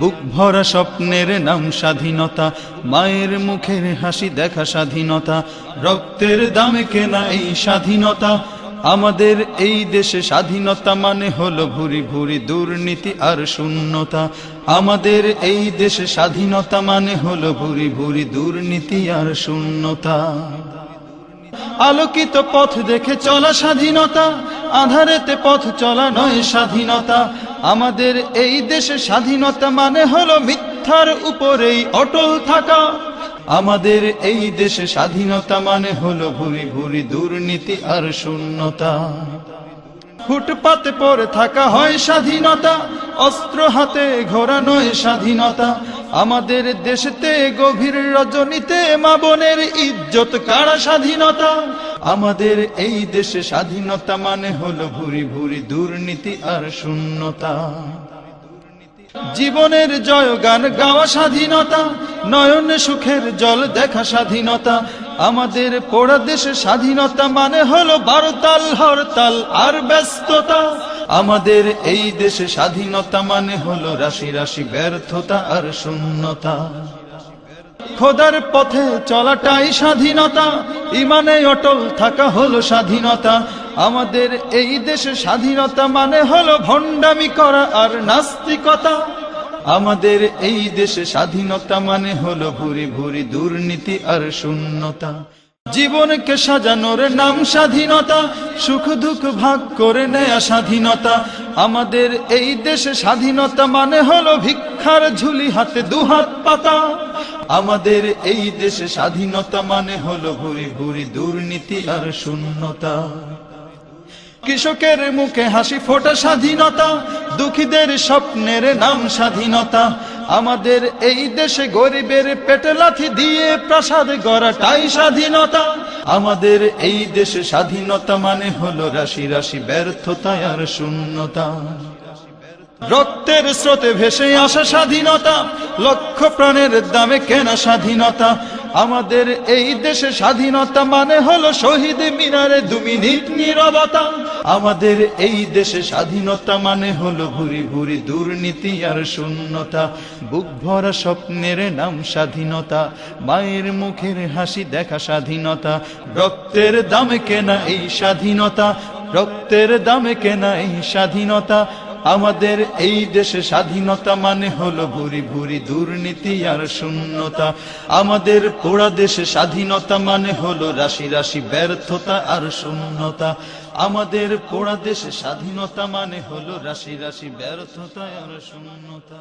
বুক ভরা স্বপ্নের নাম স্বাধীনতা, মায়ের মুখের হাসি দেখা স্বাধীনতা, রক্তের দামে কেনা এই স্বাধীনতা। আমাদের এই দেশে স্বাধীনতা মানে হলো ভুরি ভুরি দুর্নীতি আর শূন্যতা। আমাদের এই দেশে স্বাধীনতা মানে হলো ভুরি ভুরি দুর্নীতি আর শূন্যতা। আলোকিত পথ দেখে চলা স্বাধীনতা, আধারেতে পথ চলা নয় স্বাধীনতা। আমাদের এই দেশে স্বাধীনতা মানে হলো মিথ্যার উপরেই অটল থাকা। আমাদের এই দেশে স্বাধীনতা মানে হলো ভুরি ভুরি দুর্নীতি আর শূন্যতা। ফুটপাতে পড়ে থাকা হয় স্বাধীনতা, অস্ত্র হাতে ঘোরা নয় স্বাধীনতা। আমাদের দেশেতে গভীর রজনীতে মা বোনের ইজ্জত, কারা স্বাধীনতা? আমাদের এই দেশে স্বাধীনতা মানে হলো ভুরি ভুরি দুর্নীতি আর শূন্যতা। জীবনের জয়গান গাওয়া স্বাধীনতা, নয়ন সুখের জল দেখা স্বাধীনতা। আমাদের পোড়া দেশে স্বাধীনতা মানে হলো বারতাল, হরতাল আর ব্যস্ততা। আমাদের এই দেশে স্বাধীনতা মানে হলো রাশি রাশি ব্যর্থতা আর শূন্যতা। খোদার পথে চলাটাই স্বাধীনতা, ইমানে অটল থাকা হলো স্বাধীনতা। আমাদের এই দেশে স্বাধীনতা মানে হলো ভণ্ডামি করা আর নাস্তিকতা। আমাদের এই দেশে স্বাধীনতা মানে হলো ভুরি ভুরি দুর্নীতি আর শূন্যতা। জীবনকে সাজানোর নাম স্বাধীনতা, সুখ দুঃখ ভাগ করে নেয়া স্বাধীনতা। আমাদের এই দেশে স্বাধীনতা মানে হলো ভিক্ষার ঝুলি হাতে দুহাত পাতা। আমাদের এই দেশে স্বাধীনতা মানে হলো হুড়ি হুড়ি দুর্নীতি আর শূন্যতা। কৃষকের মুখে হাসি ফোটা স্বাধীনতা, দুঃখীদের স্বপ্নের নাম স্বাধীনতা। আমাদের এই দেশে গরিবের পেটে লাথি দিয়ে প্রাসাদ গড়াটাই স্বাধীনতা। আমাদের এই দেশে স্বাধীনতা মানে হলো রাশি রাশি ব্যর্থতা আর শূন্যতা। রক্তের স্রোতে ভেসে আসা স্বাধীনতা, লক্ষ প্রাণের দামে কেনা স্বাধীনতা। আমাদের এই দেশে স্বাধীনতা মানে হলো শহীদ মিনারে দু মিনিট নীরবতা। আমাদের এই দেশে স্বাধীনতা মানে হলো ভুরি ভুরি দুর্নীতি আর শূন্যতা। বুক ভরা স্বপ্নের নাম স্বাধীনতা। মায়ের মুখের হাসি দেখা স্বাধীনতা। রক্তের দামে কেনা এই স্বাধীনতা। রক্তের দামে কেনা এই স্বাধীনতা। আমাদের এই দেশে স্বাধীনতা মানে হলো ভুরি ভুরি দুর্নীতি আর শূন্যতা। আমাদের পোড়া দেশে স্বাধীনতা মানে হলো রাশি রাশি ব্যর্থতা আর শূন্যতা। আমাদের পোড়া দেশে স্বাধীনতা মানে হলো রাশি রাশি ব্যর্থতা আর শূন্যতা।